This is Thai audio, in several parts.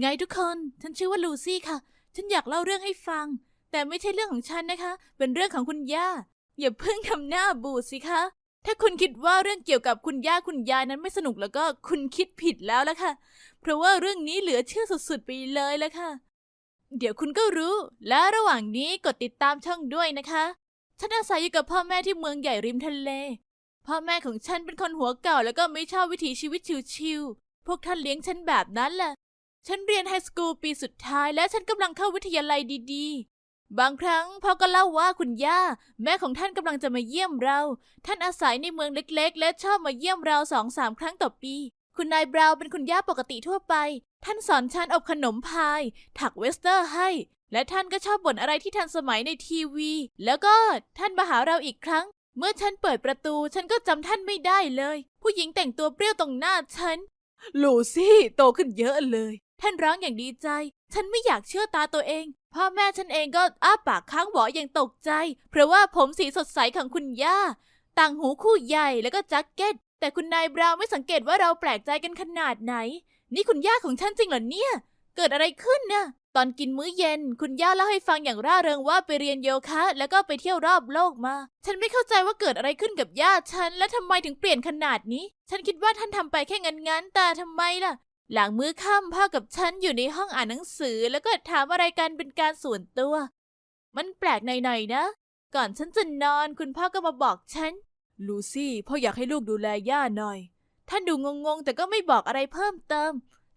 ไงทุกคน ฉันชื่อว่าลูซี่ค่ะ ฉันอยากเล่าเรื่องให้ฟัง แต่ไม่ใช่เรื่องของฉันนะคะ เป็นเรื่องของคุณย่า อย่าเพิ่งทำหน้าบูดสิคะ ถ้าคุณคิดว่าเรื่องเกี่ยวกับคุณย่าคุณยายนั้นไม่สนุกแล้วก็คุณคิดผิดแล้วละค่ะ เพราะว่าเรื่องนี้เหลือเชื่อสุดๆไปเลยละค่ะ เดี๋ยวคุณก็รู้ และระหว่างนี้กดติดตามช่องด้วยนะคะ ฉันอาศัยอยู่กับพ่อแม่ที่เมืองใหญ่ริมทะเล พ่อแม่ของฉันเป็นคนหัวเก่าแล้วก็ไม่ชอบวิถีชีวิตชิวๆพวกท่านเลี้ยงฉันแบบนั้นแหละ ฉันเรียนไฮสคูลปีสุดท้าย และฉันกำลังเข้าวิทยาลัยดีๆ บางครั้งพ่อก็เล่าว่าคุณย่า แม่ของท่านกำลังจะมาเยี่ยมเรา ท่านอาศัยในเมืองเล็กๆ และชอบมาเยี่ยมเราสองสามครั้งต่อปี คุณนายบราวน์เป็นคุณย่าปกติทั่วไป ท่านสอนฉันอบขนมพาย ถักเวสเตอร์ให้ และท่านก็ชอบบ่นอะไรที่ทันสมัยในทีวี แล้วก็ท่านมาหาเราอีกครั้ง เมื่อฉันเปิดประตูฉันก็จำท่านไม่ได้เลย ผู้หญิงแต่งตัวเปรี้ยวตรงหน้าฉันลูซี่โตขึ้นเยอะเลย ท่านร้องอย่างดีใจ ฉันไม่อยากเชื่อตาตัวเอง พ่อแม่ฉันเองก็อ้าปากค้างหวออย่างตกใจ เพราะว่าผมสีสดใสของคุณย่า ต่างหูคู่ใหญ่แล้วก็แจ็คเก็ต แต่คุณนายบราวไม่สังเกตว่าเราแปลกใจกันขนาดไหน นี่คุณย่าของฉันจริงเหรอเนี่ย เกิดอะไรขึ้นน่ะตอนกินมื้อเย็น คุณย่าเล่าให้ฟังอย่างร่าเริงว่าไปเรียนโยคะ แล้วก็ไปเที่ยวรอบโลกมา ฉันไม่เข้าใจว่าเกิดอะไรขึ้นกับย่าฉัน และทำไมถึงเปลี่ยนขนาดนี้ ฉันคิดว่าท่านทำไปแค่งั้นๆแต่ทำไมล่ะ หลังมื้อค่ำพ่อกับฉันอยู่ในห้องอ่านหนังสือแล้วก็ถามอะไรกันเป็นการส่วนตัว มันแปลกหน่อยๆนะ ก่อนฉันจะนอนคุณพ่อก็มาบอกฉัน ลูซี่พ่ออยากให้ลูกดูแลย่าหน่อย ท่านดูงงๆ แต่ก็ไม่บอกอะไรเพิ่มเติม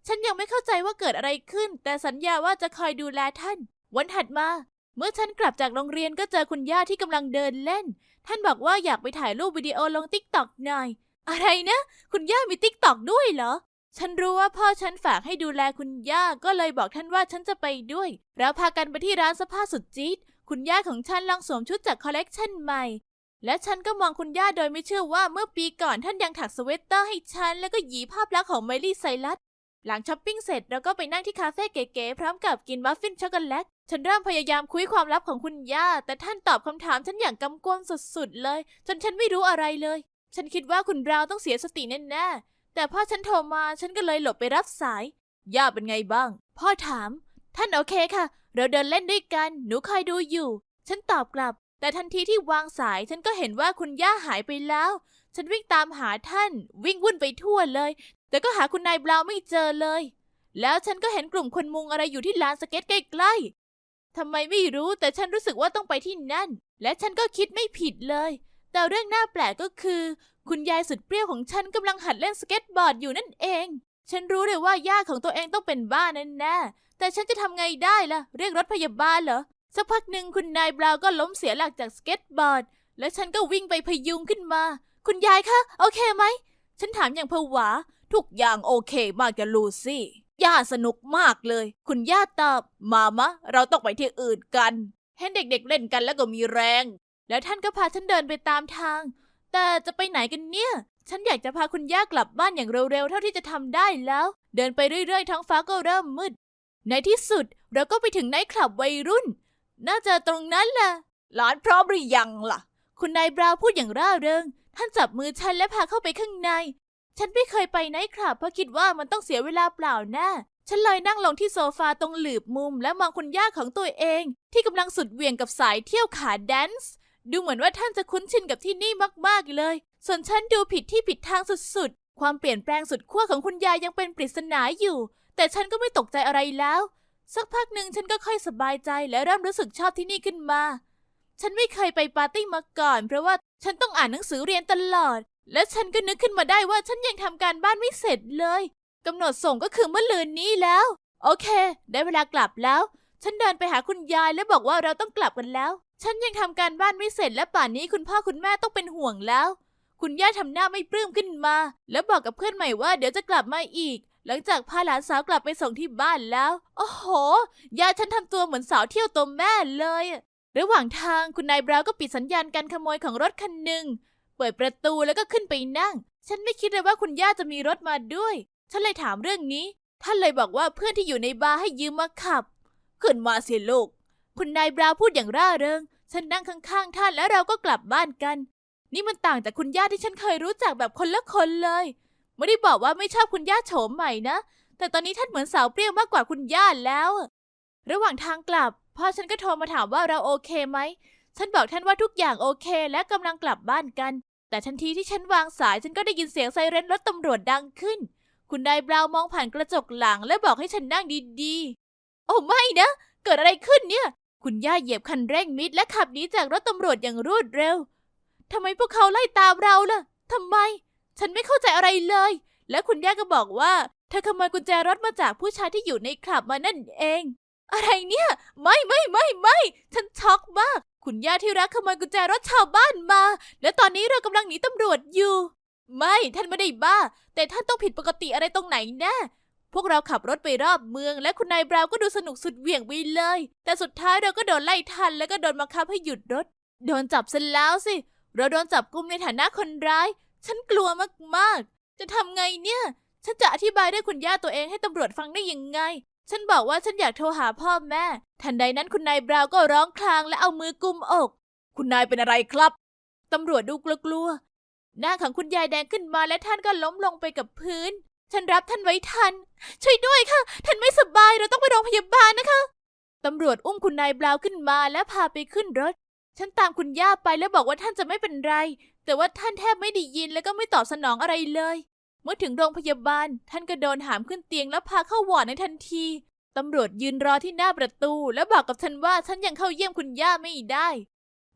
ฉันยังไม่เข้าใจว่าเกิดอะไรขึ้น แต่สัญญาว่าจะคอยดูแลท่าน วันถัดมา เมื่อฉันกลับจากโรงเรียนก็เจอคุณย่าที่กำลังเดินเล่น ท่านบอกว่าอยากไปถ่ายรูปวิดีโอลงติ๊กต็อกหน่อย อะไรนะ คุณย่ามีติ๊กต็อกด้วยเหรอ ฉันรู้ว่าพ่อฉันฝากให้ดูแลคุณย่าก็เลยบอกท่านว่าฉันจะไปด้วย แล้วพากันไปที่ร้านเสื้อผ้าสุดจี๊ดคุณย่าของฉันลองสวมชุดจากคอลเลกชันใหม่ และฉันก็มองคุณย่าโดยไม่เชื่อว่าเมื่อปีก่อนท่านยังถักสเวตเตอร์ให้ฉัน แล้วก็หยีภาพลักษณ์ของไมลี่ไซรัสหลังช้อปปิ้งเสร็จเราก็ไปนั่งที่คาเฟ่เก๋ๆพร้อมกับกินมัฟฟินช็อกโกแลต ฉันเริ่มพยายามคุยความลับของคุณย่า แต่ท่านตอบคำถามฉันอย่างกำกวมสุดๆเลย จนฉันไม่รู้อะไรเลย ฉันคิดว่าคุณบราวน์ต้องเสียสติแน่ๆ แต่พ่อฉันโทรมาฉันก็เลยหลบไปรับสาย ย่าเป็นไงบ้าง พ่อถาม ท่านโอเคค่ะ เราเดินเล่นด้วยกัน หนูคอยดูอยู่ ฉันตอบกลับ แต่ทันทีที่วางสายฉันก็เห็นว่าคุณย่าหายไปแล้ว ฉันวิ่งตามหาท่าน วิ่งวุ่นไปทั่วเลย แต่ก็หาคุณนายบราวน์ไม่เจอเลย แล้วฉันก็เห็นกลุ่มคนมุงอะไรอยู่ที่ลานสเก็ตใกล้ๆทำไมไม่รู้แต่ฉันรู้สึกว่าต้องไปที่นั่น และฉันก็คิดไม่ผิดเลย แต่เรื่องน่าแปลกก็คือ คุณยายสุดเปรี้ยวของฉันกำลังหัดเล่นสเก็ตบอร์ดอยู่นั่นเอง ฉันรู้เลยว่าย่าของตัวเองต้องเป็นบ้าแน่ๆแต่ฉันจะทำไงได้ล่ะ เรียกรถพยาบาลเหรอ สักพักหนึ่งคุณนายบราวก็ล้มเสียหลักจากสเก็ตบอร์ด และฉันก็วิ่งไปพยุงขึ้นมา คุณยายคะ โอเคไหม ฉันถามอย่างผวา ทุกอย่างโอเคมากจะลูซี่ ย่าสนุกมากเลย คุณย่าตอบ มามะ เราต้องไปที่อื่นกัน เห็นเด็กๆเล่นกันแล้วก็มีแรง แล้วท่านก็พาฉันเดินไปตามทาง แต่จะไปไหนกันเนี่ย ฉันอยากจะพาคุณย่ากลับบ้านอย่างเร็วๆ เท่าที่จะทำได้แล้ว เดินไปเรื่อยๆ ท้องฟ้าก็เริ่มมืด ในที่สุดเราก็ไปถึงไนท์คลับวัยรุ่น น่าจะตรงนั้นแหละหลานพร้อมหรือยังล่ะ คุณนายบราวน์พูดอย่างร่าเริง ท่านจับมือฉันและพาเข้าไปข้างใน ฉันไม่เคยไปไนท์คลับเพราะคิดว่ามันต้องเสียเวลาเปล่าแน่ฉันเลยนั่งลงที่โซฟาตรงหลืบมุม และมองคุณย่าของตัวเอง ที่กำลังสุดเหวี่ยงกับสายเที่ยวขาแดนซ์ ดูเหมือนว่าท่านจะคุ้นชินกับที่นี่มากๆเลย ส่วนฉันดูผิดที่ผิดทางสุดๆ ความเปลี่ยนแปลงสุดขั้วของคุณยายยังเป็นปริศนาอยู่ แต่ฉันก็ไม่ตกใจอะไรแล้ว สักพักหนึ่งฉันก็ค่อยสบายใจและเริ่มรู้สึกชอบที่นี่ขึ้นมา ฉันไม่เคยไปปาร์ตี้มาก่อน เพราะว่าฉันต้องอ่านหนังสือเรียนตลอด และฉันก็นึกขึ้นมาได้ว่าฉันยังทำการบ้านไม่เสร็จเลยกำหนดส่งก็คือเมื่อลืนนี้แล้ว โอเค ได้เวลากลับแล้ว ฉันเดินไปหาคุณยายและบอกว่าเราต้องกลับกันแล้ว ฉันยังทำการบ้านไม่เสร็จและป่านนี้คุณพ่อคุณแม่ต้องเป็นห่วงแล้ว คุณย่าทำหน้าไม่ปลื้มขึ้นมา แล้วบอกกับเพื่อนใหม่ว่าเดี๋ยวจะกลับมาอีก หลังจากพาหลานสาวกลับไปส่งที่บ้านแล้ว โอ้โห ย่าฉันทำตัวเหมือนสาวเที่ยวตัวแม่เลย ระหว่างทางคุณนายบราวก็ปิดสัญญาณการขโมยของรถคันหนึ่ง เปิดประตูแล้วก็ขึ้นไปนั่ง ฉันไม่คิดเลยว่าคุณย่าจะมีรถมาด้วย ฉันเลยถามเรื่องนี้ ท่านเลยบอกว่าเพื่อนที่อยู่ในบาร์ให้ยืมมาขับ ขึ้นมาเสิลูก คุณนายบราว์พูดอย่างร่าเริง ฉันนั่งข้างๆท่านแล้วเราก็กลับบ้านกัน นี่มันต่างจากคุณย่าที่ฉันเคยรู้จักแบบคนละคนเลย ไม่ได้บอกว่าไม่ชอบคุณย่าโฉมใหม่นะ แต่ตอนนี้ท่านเหมือนสาวเปรี้ยวมากกว่าคุณย่าแล้ว ระหว่างทางกลับพ่อฉันก็โทรมาถามว่าเราโอเคไหม ฉันบอกท่านว่าทุกอย่างโอเคและกำลังกลับบ้านกัน แต่ทันทีที่ฉันวางสายฉันก็ได้ยินเสียงไซเรนรถตำรวจดังขึ้น คุณนายบราว์มองผ่านกระจกหลังและบอกให้ฉันนั่งดีๆ โอ้ไม่นะ เกิดอะไรขึ้นเนี่ย คุณย่าเหยียบคันเร่งมิดและขับหนีจากรถตำรวจอย่างรวดเร็ว ทำไมพวกเขาไล่ตามเราล่ะ ทำไม ฉันไม่เข้าใจอะไรเลย และคุณย่าก็บอกว่าเธอขโมยกุญแจรถมาจากผู้ชายที่อยู่ในคลับมานั่นเอง อะไรเนี่ย ไม่ไม่ไม่ไม่ฉันช็อกมาก คุณย่าที่รักขโมยกุญแจรถชาวบ้านมา และตอนนี้เรากำลังหนีตำรวจอยู่ ไม่ท่านไม่ได้บ้า แต่ท่านต้องผิดปกติอะไรตรงไหนแน่ พวกเราขับรถไปรอบเมือง และคุณนายบราวก็ดูสนุกสุดเหวี่ยงไปเลย แต่สุดท้ายเราก็โดนไล่ทัน แล้วก็โดนบังคับให้หยุดรถ โดนจับซะแล้วสิ เราโดนจับกุมในฐานะคนร้าย ฉันกลัวมากๆ จะทำไงเนี่ย ฉันจะอธิบายได้คุณย่าตัวเองให้ตำรวจฟังได้ยังไง ฉันบอกว่าฉันอยากโทรหาพ่อแม่ ทันใดนั้นคุณนายบราวก็ร้องครางและเอามือกุมอก คุณนายเป็นอะไรครับ ตำรวจดูกลัวๆหน้าของคุณยายแดงขึ้นมาและท่านก็ล้มลงไปกับพื้น ฉันรับท่านไว้ทัน ช่วยด้วยค่ะ ท่านไม่สบายเราต้องไปโรงพยาบาลนะคะ ตำรวจอุ้มคุณนายบราวน์ขึ้นมาและพาไปขึ้นรถ ฉันตามคุณย่าไปแล้วบอกว่าท่านจะไม่เป็นไร แต่ว่าท่านแทบไม่ได้ยินและก็ไม่ตอบสนองอะไรเลย เมื่อถึงโรงพยาบาล ท่านก็โดนหามขึ้นเตียงแล้วพาเข้าวอร์ดในทันที ตำรวจยืนรอที่หน้าประตู แล้วบอกกับฉันว่าฉันยังเข้าเยี่ยมคุณย่าไม่ได้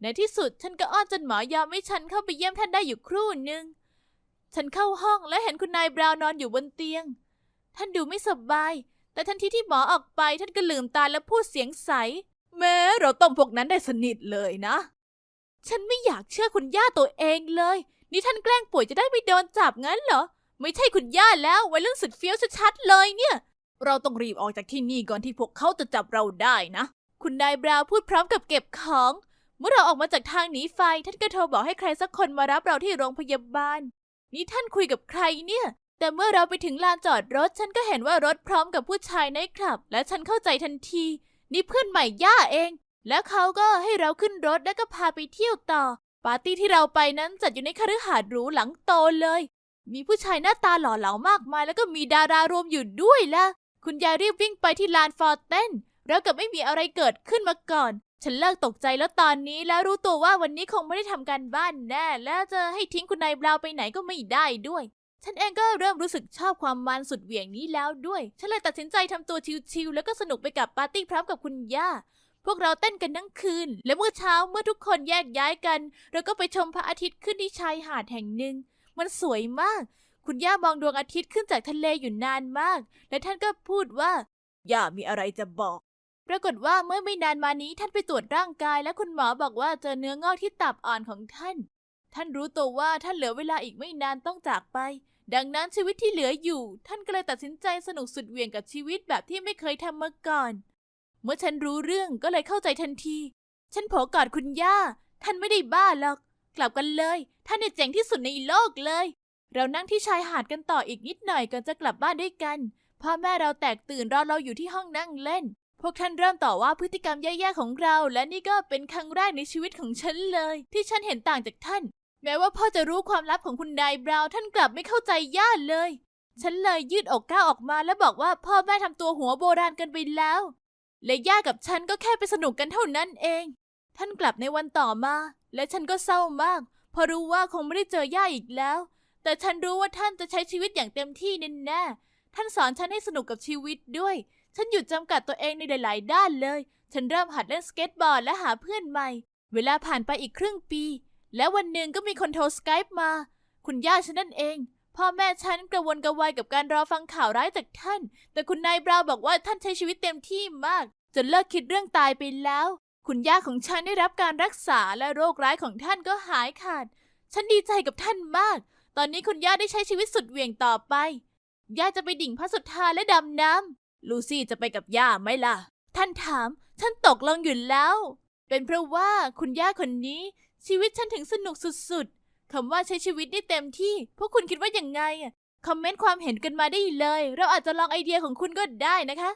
ในที่สุดฉันก็อ้อนจนหมอยอมให้ฉันเข้าไปเยี่ยมท่านได้อยู่ครู่หนึ่ง ฉันเข้าห้องและเห็นคุณนายบราวน์นอนอยู่บนเตียง ท่านดูไม่สบาย แต่ทันทีที่หมอออกไปท่านก็ลืมตาและพูดเสียงใส แม้เราต้มพวกนั้นได้สนิทเลยนะ ฉันไม่อยากเชื่อคุณย่าตัวเองเลย นี่ท่านแกล้งป่วยจะได้ไม่โดนจับงั้นเหรอ ไม่ใช่คุณย่าแล้วไว้เรื่องสุดเฟี้ยวชัดๆเลยเนี่ย เราต้องรีบออกจากที่นี่ก่อนที่พวกเขาจะจับเราได้นะ คุณนายบราวน์พูดพร้อมกับเก็บของ เมื่อเราออกมาจากทางหนีไฟ ท่านก็โทรบอกให้ใครสักคนมารับเราที่โรงพยาบาล นี่ท่านคุยกับใครเนี่ย แต่เมื่อเราไปถึงลานจอดรถ ฉันก็เห็นว่ารถพร้อมกับผู้ชายในคลับ และฉันเข้าใจทันที นี่เพื่อนใหม่ย่าเอง แล้วเขาก็ให้เราขึ้นรถแล้วก็พาไปเที่ยวต่อ ปาร์ตี้ที่เราไปนั้นจัดอยู่ในคฤหาสน์หรูหลังโตเลย มีผู้ชายหน้าตาหล่อเหลามากมาย แล้วก็มีดารารวมอยู่ด้วยล่ะ คุณยายรีบวิ่งไปที่ลานฟอร์เต้นแล้วกับไม่มีอะไรเกิดขึ้นมาก่อน ฉันเลิกตกใจแล้วตอนนี้แล้วรู้ตัวว่าวันนี้คงไม่ได้ทำการบ้านแน่ แล้วจะให้ทิ้งคุณนายบราวไปไหนก็ไม่ได้ด้วย ฉันเองก็เริ่มรู้สึกชอบความมันสุดเหวี่ยงนี้แล้วด้วย ฉันเลยตัดสินใจทำตัวชิลๆแล้วก็สนุกไปกับปาร์ตี้พร้อมกับคุณย่า พวกเราเต้นกันทั้งคืน และเมื่อเช้าเมื่อทุกคนแยกย้ายกันเราก็ไปชมพระอาทิตย์ขึ้นที่ชายหาดแห่งหนึ่ง มันสวยมาก คุณย่ามองดวงอาทิตย์ขึ้นจากทะเลอยู่นานมาก และท่านก็พูดว่าย่ามีอะไรจะบอก ปรากฏว่าเมื่อไม่นานมานี้ท่านไปตรวจร่างกาย และคุณหมอบอกว่าเจอเนื้องอกที่ตับอ่อนของท่าน ท่านรู้ตัวว่าท่านเหลือเวลาอีกไม่นานต้องจากไป ดังนั้นชีวิตที่เหลืออยู่ ท่านก็เลยตัดสินใจสนุกสุดเหวี่ยงกับชีวิตแบบที่ไม่เคยทำมาก่อน เมื่อฉันรู้เรื่องก็เลยเข้าใจทันที ฉันโผกอดคุณย่า ท่านไม่ได้บ้าหรอก กลับกันเลย ท่านเนี่ยเจ๋งที่สุดในโลกเลย เรานั่งที่ชายหาดกันต่ออีกนิดหน่อยก่อนจะกลับบ้านด้วยกันพ่อแม่เราแตกตื่นรอเราอยู่ที่ห้องนั่งเล่น พวกท่านเริ่มต่อว่าพฤติกรรมแย่ๆของเรา และนี่ก็เป็นครั้งแรกในชีวิตของฉันเลย ที่ฉันเห็นต่างจากท่าน แม้ว่าพ่อจะรู้ความลับของคุณนายบราวท่านกลับไม่เข้าใจย่าเลย ฉันเลยยืดอกก้าวออกมาแล้วบอกว่าพ่อแม่ทำตัวหัวโบราณกันไปแล้ว และย่ากับฉันก็แค่ไปสนุกกันเท่านั้นเอง ท่านกลับในวันต่อมา และฉันก็เศร้ามากเพราะรู้ว่าคงไม่ได้เจอย่าอีกแล้ว แต่ฉันรู้ว่าท่านจะใช้ชีวิตอย่างเต็มที่แน่ๆท่านสอนฉันให้สนุกกับชีวิตด้วย ฉันหยุดจำกัดตัวเองในหลาย ๆ ด้านเลย ฉันเริ่มหัดเล่นสเก็ตบอร์ดและหาเพื่อนใหม่ เวลาผ่านไปอีกครึ่งปี แล้ววันหนึ่งก็มีคนโทรสกายมา คุณย่าฉันนั่นเอง พ่อแม่ฉันกระวนกระวายกับการรอฟังข่าวร้ายจากท่าน แต่คุณนายบราวน์บอกว่าท่านใช้ชีวิตเต็มที่มาก จนเลิกคิดเรื่องตายไปแล้ว คุณย่าของฉันได้รับการรักษาและโรคร้ายของท่านก็หายขาด ฉันดีใจกับท่านมาก ตอนนี้คุณย่าได้ใช้ชีวิตสุดเหวี่ยงต่อไป ย่าจะไปดิ่งพระสุธาและดำน้ำ ลูซี่จะไปกับย่าไหมล่ะ ท่านถาม ฉันตกลงอยู่แล้ว เป็นเพราะว่าคุณย่าคนนี้ ชีวิตฉันถึงสนุกสุดๆ คำว่าใช้ชีวิตได้เต็มที่ พวกคุณคิดว่าอย่างไงอะคอมเมนต์ความเห็นกันมาได้เลย เราอาจจะลองไอเดียของคุณก็ได้นะคะ